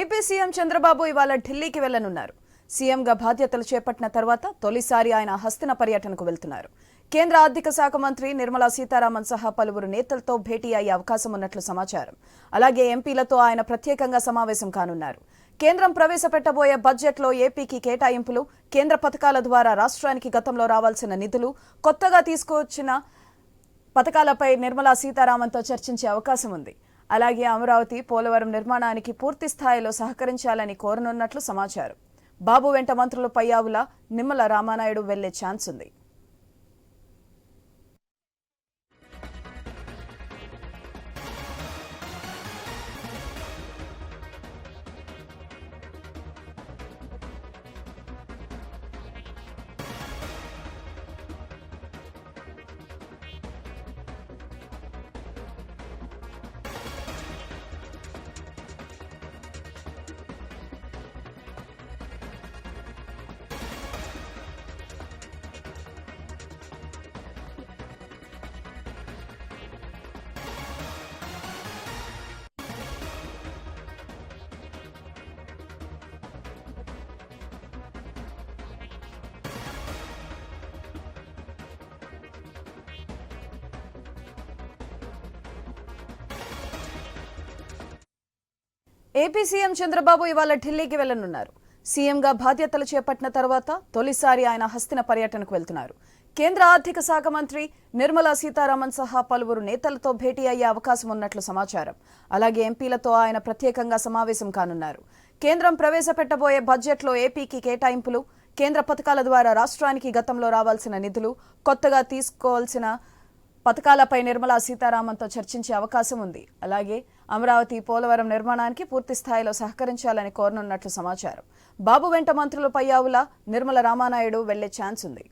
AP CM Chandrababu ఇవాళ ఢిల్లీకి వెళ్ళనున్నారు సీఎంగా బాధ్యతలు చేపట్టిన తర్వాత తొలిసారి ఆయన హస్తిన పర్యటనకు వెళ్తున్నారు. కేంద్ర ఆర్థిక శాఖ మంత్రి నిర్మలా సీతారామన్ సహా పలువురు నేతలతో భేటీ అయ్యే అవకాశం ఉన్నట్లు సమాచారం. అలాగే ఎంపీలతో ఆయన ప్రత్యేకంగా సమావేశం కానున్నారు. కేంద్రం ప్రవేశపెట్టబోయే బడ్జెట్లో ఏపీకి కేటాయింపులు కేంద్ర పథకాల ద్వారా రాష్ట్రానికి గతంలో రావాల్సిన నిధులు కొత్తగా తీసుకువచ్చిన పథకాలపై నిర్మలా సీతారామన్తో చర్చించే అవకాశం ఉంది అలాగే అమరావతి పోలవరం నిర్మాణానికి పూర్తి స్థాయిలో సహకరించాలని కోరనున్నట్లు సమాచారం. బాబు వెంట మంత్రులు పయ్యావుల నిమ్మల రామానాయుడు వెళ్ళే ఛాన్స్ ఉంది ఏపీ సీఎం చంద్రబాబు ఇవాళ ఢిల్లీకి వెళ్ళనున్నారు సీఎంగా బాధ్యతలు చేపట్టిన తర్వాత తొలిసారి ఆయన హస్తిన పర్యటనకు వెళ్తున్నారు. కేంద్ర ఆర్థిక శాఖ మంత్రి నిర్మలా సీతారామన్ సహా పలువురు నేతలతో భేటీ అయ్యే అవకాశం ఉన్నట్లు సమాచారం. అలాగే ఎంపీలతో ఆయన ప్రత్యేకంగా సమావేశం కానున్నారు. కేంద్రం ప్రవేశపెట్టబోయే బడ్జెట్లో ఏపీకి కేటాయింపులు కేంద్ర పథకాల ద్వారా రాష్ట్రానికి గతంలో రావాల్సిన నిధులు కొత్తగా తీసుకోవాల్సిన పథకాలపై నిర్మలా సీతారామన్తో చర్చించే అవకాశం ఉంది. అలాగే అమరావతి పోలవరం నిర్మాణానికి పూర్తి స్థాయిలో సహకరించాలని కోరనున్నట్లు సమాచారం. బాబు వెంట మంత్రులు పయ్యావుల నిర్మల రామానాయుడు వెళ్ళే ఛాన్స్ ఉంది.